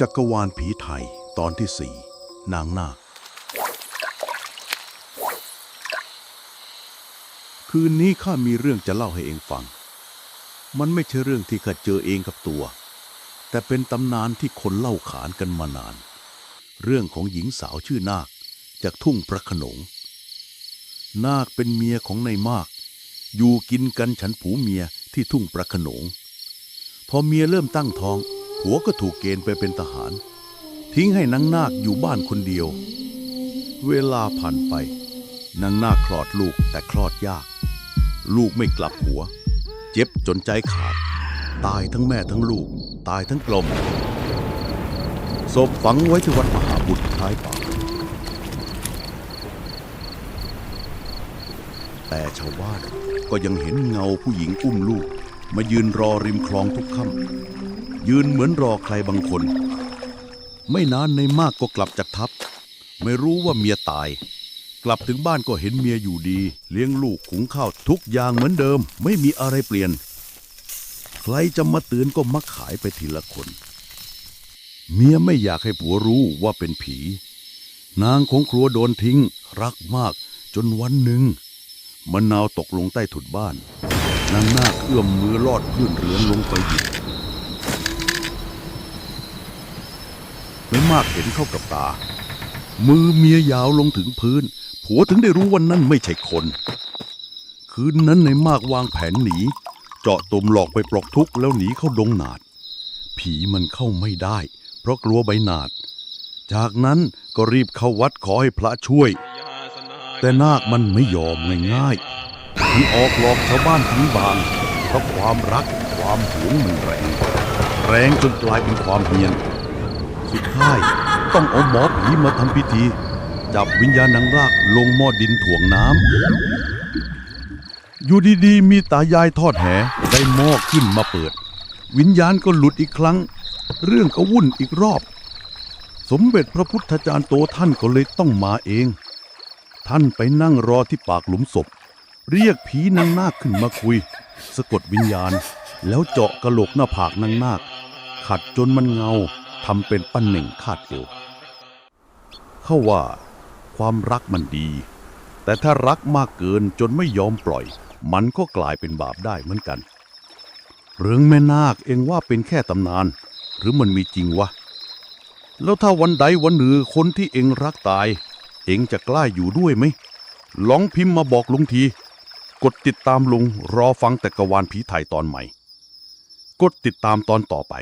จักรวาลผีไทยตอนที่สี่นางนาคคืนนี้ข้ามีเรื่องจะเล่าให้เองฟัง มันไม่ใช่เรื่องที่ข้าเจอเองกับตัว แต่เป็นตำนานที่คนเล่าขานกันมานาน เรื่องของหญิงสาวชื่อนาคจากทุ่งพระขนง นาคเป็นเมียของนายมาก อยู่กินกันฉันผูเมียที่ทุ่งประขนง พอเมียเริ่มตั้งท้อง ผัวก็ถูกเกณฑ์ไปเป็นทหาร ทิ้งให้นางนาคอยู่บ้านคนเดียว เวลาผ่านไปนางนาคคลอดลูกแต่คลอดยาก ลูกไม่กลับหัว เจ็บจนใจขาด ตายทั้งแม่ทั้งลูก ตายทั้งกลมศพฝังไว้ที่วัดมหาบุตรท้ายป่าแต่ชาวบ้านก็ยังเห็นเงาผู้หญิงอุ้มลูก มายืนรอริมคลองทุกค่ำ ยืนเหมือนรอใครบางคน ไม่นานในมากก็กลับจากทัพ ไม่รู้ว่าเมียตาย กลับถึงบ้านก็เห็นเมียอยู่ดี เลี้ยงลูกขุงข้าวทุกอย่างเหมือนเดิม ไม่มีอะไรเปลี่ยน ใครจะมาเตือนก็มักขายไปทีละคน เมียไม่อยากให้ผัวรู้ว่าเป็นผี นางของครัวโดนทิ้ง รักมาก จนวันหนึ่งมะนาวตกลงใต้ถุนบ้านนางนาคเอื้อมมือลอดพื้นเรือนลงไปหยิบ ไม่มากเห็นเข้ากับตา มือเมียยาวลงถึงพื้น ผัวถึงได้รู้ว่านั่นไม่ใช่คน คืนนั้นในมากวางแผนหนี เจาะตุ่มหลอกไปปลอกทุกข์แล้วหนีเข้าดงหนาด ผีมันเข้าไม่ได้ เพราะกลัวใบหนาด จากนั้นก็รีบเข้าวัดขอให้พระช่วย แต่นาคมันไม่ยอมง่ายๆมันออกหลอกชาวบ้านทั้งบางเพราะความรักความหวงมันแรง แรงจนกลายเป็นความเฮียนุดท้าย ต้องเอาหมอผีมาทำพิธี จับวิญญาณนางรากลงหม้อดินถ่วงน้ำอยู่ดีๆ มีตายายทอดแหได้หม้อขึ้นมาเปิด วิญญาณก็หลุดอีกครั้ง เรื่องก็วุ่นอีกรอบ สมเด็จพระพุทธจารย์โตท่านก็เลยต้องมาเอง ท่านไปนั่งรอที่ปากหลุมศพ เรียกผีนางนาคขึ้นมาคุย สะกดวิญญาณแล้วเจาะกระโหลกหน้าผากนางนาคขัดจนมันเงา ทำเป็นปั้นหนึ่งคาดเอวเขาว่า ความรักมันดี แต่ถ้ารักมากเกินจนไม่ยอมปล่อย มันก็กลายเป็นบาปได้เหมือนกัน เรื่องแม่นาคเองว่าเป็นแค่ตำนาน หรือมันมีจริงวะ แล้วถ้าวันใดวันหนึ่งคนที่เองรักตาย เองจะกล้าอยู่ด้วยไหมลองพิมพ์มาบอกลุงที กดติดตามลุงรอฟังแต่กวานผีไทยตอนใหม่ กดติดตามตอนต่อไป